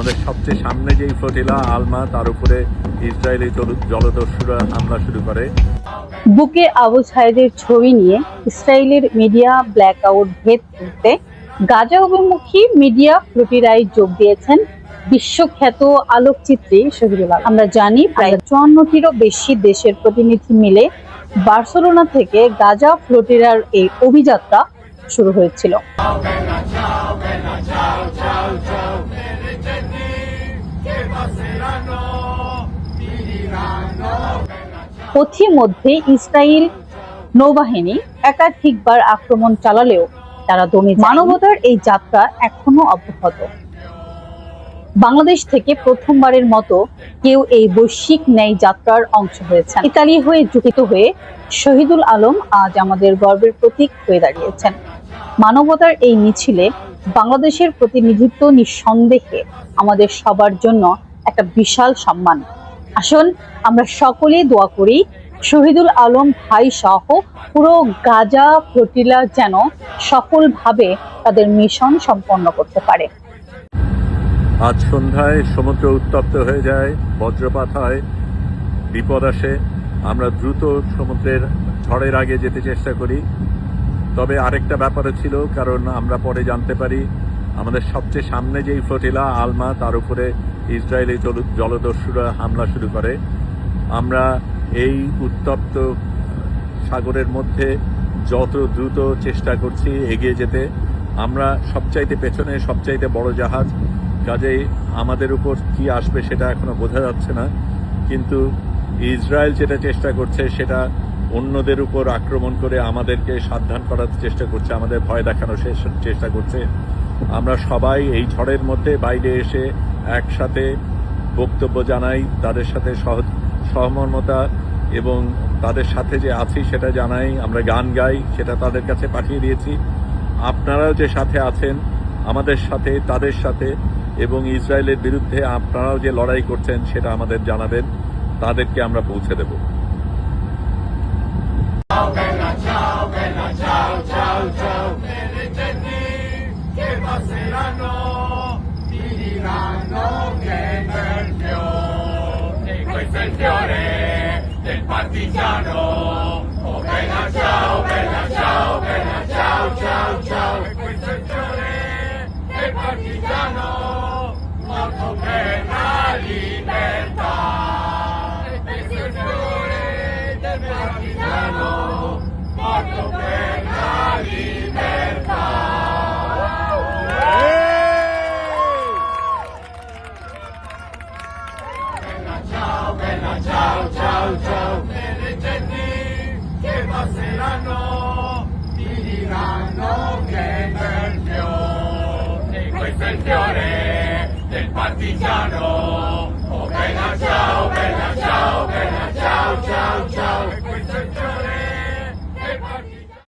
আমাদের সবচেয়ে সামনে যেই ফ্লোটিলা, আলমা, তার উপরে ইসরায়েলি জলদস্যুরা হামলা শুরু করে বুকে আবু সাইদের ছবি নিয়ে ইসরায়েলের মিডিয়া ব্ল্যাক আউট ভেদ করতে গাজা অভিমুখী মিডিয়া ফ্লোটিরায় যোগ দিয়েছেন বিশ্বখ্যাত আলোকচিত্রী শহীদুল। আমরা জানি প্রায় চুয়ান্নটিরও বেশি দেশের প্রতিনিধি মিলে বার্সেলোনা থেকে গাজা ফ্লোটিরার এই অভিযাত্রা শুরু হয়েছিল পথিমধ্যে ইসরায়েল নৌবাহিনী একাধিকবার আক্রমণ চালালেও তারা দমে মানবতার এই যাত্রা এখনও অব্যাহত। বাংলাদেশ থেকে প্রথমবারের মতো কেউ এই বৈশ্বিক ন্যায় যাত্রার অংশ হয়েছে ইতালি হয়ে যুক্ত হয়ে শহীদুল আলম আজ আমাদের গর্বের প্রতীক হয়ে দাঁড়িয়েছেন। মানবতার এই মিছিলে বাংলাদেশের প্রতিনিধিত্ব নিঃসন্দেহে আমাদের সবার জন্য একটা বিশাল সম্মান। আসুন, আমরা সকলেই দোয়া করি, শহীদুল আলম ভাই সহ পুরো গাজা ফ্লোটিলা যেন সফলভাবে তাদের মিশন সম্পন্ন করতে পারে। আজ সন্ধ্যায় সমুদ্র উত্তপ্ত হয়ে যায়, বজ্রপাত হয়, বিপদ আসে। আমরা দ্রুত সমুদ্রের ঝড়ের আগে যেতে চেষ্টা করি। তবে আরেকটা ব্যাপারও ছিল, কারণ আমরা পরে জানতে পারি আমাদের সবচেয়ে সামনে যেই ফ্লোটিলা আলমা, তার উপরে ইসরায়েলি জল- জলদস্যুরা হামলা শুরু করে। আমরা এই উত্তপ্ত সাগরের মধ্যে যত দ্রুত চেষ্টা করছি এগিয়ে যেতে, আমরা সবচাইতে পেছনে, সবচাইতে বড় জাহাজ। কাজেই আমাদের উপর কি আসবে সেটা এখনও বোঝা যাচ্ছে না। কিন্তু ইসরায়েল যেটা চেষ্টা করছে, সেটা অন্যদের উপর আক্রমণ করে আমাদেরকে সাবধান করার চেষ্টা করছে, আমাদের ভয় দেখানোর চেষ্টা করছে। আমরা সবাই এই ঝড়ের মধ্যে বাইরে এসে একসাথে বক্তব্য জানাই, তাদের সাথে সহ- সহমর্মতা এবং তাদের সাথে যে আছি সেটা জানাই, আমরা গান গাই, সেটা তাদের কাছে পাঠিয়ে দিয়েছি। আপনারাও যে সাথে আছেন, আমাদের সাথে, তাদের সাথে এবং ইসরায়েলের বিরুদ্ধে আপনারাও যে লড়াই করছেন, সেটা আমাদের জানাবেন। তাদেরকে আমরা পৌঁছে দেব। Questo è il fiore del partigiano. Oh bella ciao, bella ciao, bella ciao, del del partigiano, o